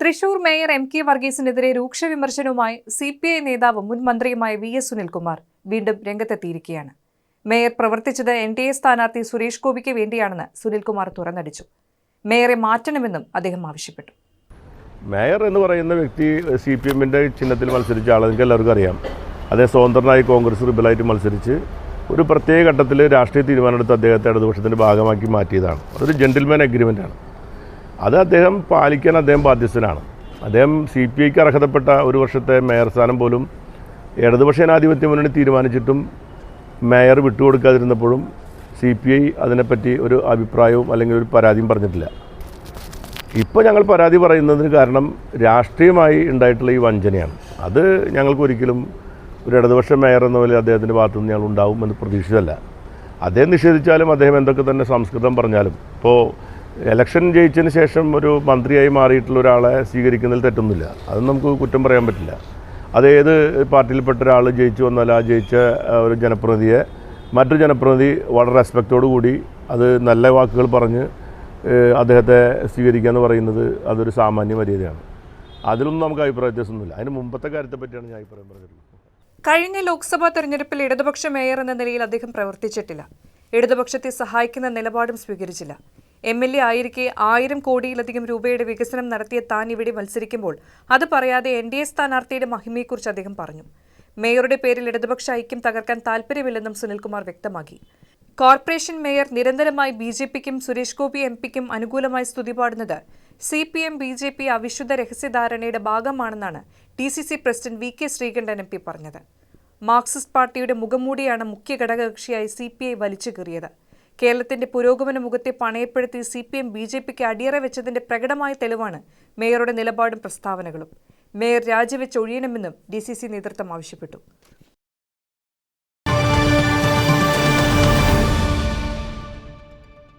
Thrissur mayor M K വർഗീസിനെതിരെ രൂക്ഷ വിമർശനവുമായി സി പി ഐ നേതാവും മുൻ മന്ത്രിയുമായ വി എസ് സുനിൽകുമാർ വീണ്ടും രംഗത്തെത്തിയിരിക്കുകയാണ്. മേയർ പ്രവർത്തിച്ചത് എൻ ഡി എ സ്ഥാനാർത്ഥി സുരേഷ് ഗോപിക്ക് വേണ്ടിയാണെന്ന് സുനിൽകുമാർ തുറന്നടിച്ചു. മേയറെ മാറ്റണമെന്നും അദ്ദേഹം ആവശ്യപ്പെട്ടു. മേയർ എന്ന് പറയുന്ന വ്യക്തി സി പി എമ്മിന്റെ ചിഹ്നത്തിൽ മത്സരിച്ച നിങ്ങൾക്ക് എല്ലാവർക്കും അറിയാം. അതേ സ്വതന്ത്രനായി കോൺഗ്രസ് റിബലായിട്ട് മത്സരിച്ച് ഒരു പ്രത്യേക ഘട്ടത്തിൽ രാഷ്ട്രീയ തീരുമാനമെടുത്ത് അദ്ദേഹത്തെ ഇടതുപക്ഷത്തിന്റെ ഭാഗമാക്കി മാറ്റിയതാണ്. അതൊരു ജെന്റിൽമാൻ അഗ്രിമെന്റാണ് അത് അദ്ദേഹം പാലിക്കാൻ അദ്ദേഹം ബാധ്യസ്ഥനാണ്. അദ്ദേഹം സി പി ഐക്ക് അർഹതപ്പെട്ട ഒരു വർഷത്തെ മേയർ സ്ഥാനം പോലും ഇടതുപക്ഷ ജനാധിപത്യ മുന്നണി തീരുമാനിച്ചിട്ടും മേയർ വിട്ടുകൊടുക്കാതിരുന്നപ്പോഴും സി പി ഐ അതിനെപ്പറ്റി ഒരു അഭിപ്രായവും അല്ലെങ്കിൽ ഒരു പരാതിയും പറഞ്ഞിട്ടില്ല. ഇപ്പോൾ ഞങ്ങൾ പരാതി പറയുന്നതിന് കാരണം രാഷ്ട്രീയമായി ഉണ്ടായിട്ടുള്ള ഈ വഞ്ചനയാണ്. അത് ഞങ്ങൾക്ക് ഒരിക്കലും ഒരു ഇടതുപക്ഷ മേയർ എന്ന പോലെ അദ്ദേഹത്തിന്റെ ഭാഗത്തു നിന്ന് ഞങ്ങൾ ഉണ്ടാവും എന്ന് പ്രതീക്ഷിച്ചതല്ല. അദ്ദേഹം നിഷേധിച്ചാലും അദ്ദേഹം എന്തൊക്കെ തന്നെ സംസ്കൃതം പറഞ്ഞാലും ഇപ്പോൾ ഇലക്ഷൻ ജയിച്ചതിന് ശേഷം ഒരു മന്ത്രിയായി മാറിയിട്ടുള്ള ഒരാളെ സ്വീകരിക്കുന്നതിൽ തെറ്റൊന്നുമില്ല. അത് നമുക്ക് കുറ്റം പറയാൻ പറ്റില്ല. അത് ഏത് പാർട്ടിയിൽപ്പെട്ട ഒരാൾ ജയിച്ചു വന്നാൽ ആ ജയിച്ച ഒരു ജനപ്രതിനിധിയെ മറ്റൊരു ജനപ്രതിനിധി വളരെ റെസ്പെക്റ്റോടു കൂടി അത് നല്ല വാക്കുകൾ പറഞ്ഞ് അദ്ദേഹത്തെ സ്വീകരിക്കുക എന്ന് പറയുന്നത് അതൊരു സാമാന്യ മര്യാദയാണ്. അതിലൊന്നും നമുക്ക് അഭിപ്രായ വ്യത്യാസമൊന്നുമില്ല. അതിന് മുമ്പത്തെ കാര്യത്തെ പറ്റിയാണ് ഞാൻ അഭിപ്രായം പറഞ്ഞിട്ടുള്ളത്. കഴിഞ്ഞ ലോക്സഭാ തെരഞ്ഞെടുപ്പിൽ ഇടതുപക്ഷ മേയർ എന്ന നിലയിൽ അദ്ദേഹം പ്രവർത്തിച്ചിട്ടില്ല. ഇടതുപക്ഷത്തെ സഹായിക്കുന്ന നിലപാടും സ്വീകരിച്ചില്ല. എം എൽ എ ആയിരിക്കെ ആയിരം കോടിയിലധികം രൂപയുടെ വികസനം നടത്തിയ താൻ ഇവിടെ മത്സരിക്കുമ്പോൾ അത് പറയാതെ എൻ ഡി എ സ്ഥാനാർത്ഥിയുടെ മഹിമയെക്കുറിച്ച് അദ്ദേഹം പറഞ്ഞു. മേയറുടെ പേരിൽ ഇടതുപക്ഷ ഐക്യം തകർക്കാൻ താൽപ്പര്യമില്ലെന്നും സുനിൽകുമാർ വ്യക്തമാക്കി. കോർപ്പറേഷൻ മേയർ നിരന്തരമായി ബി ജെ പിക്കും സുരേഷ് ഗോപി എം പിക്കും അനുകൂലമായി സ്തുതി പാടുന്നത് C P M B J P അവിശുദ്ധ രഹസ്യധാരണയുടെ ഭാഗമാണെന്നാണ് D C C president V K Sreekandan M P പറഞ്ഞത്. മാർക്സിസ്റ്റ് പാർട്ടിയുടെ മുഖംമൂടിയാണ് മുഖ്യ ഘടകകക്ഷിയായി സി പി ഐ വലിച്ചു കീറിയത്. കേരളത്തിന്റെ പുരോഗമന മുഖത്തെ പണയപ്പെടുത്തി C P M B J പിക്ക് അടിയറ വെച്ചതിന്റെ പ്രകടമായ തെളിവാണ് മേയറുടെ നിലപാടും പ്രസ്താവനകളും. മേയർ രാജിവെച്ച് ഒഴിയണമെന്നും ഡി സി സി നേതൃത്വം ആവശ്യപ്പെട്ടു.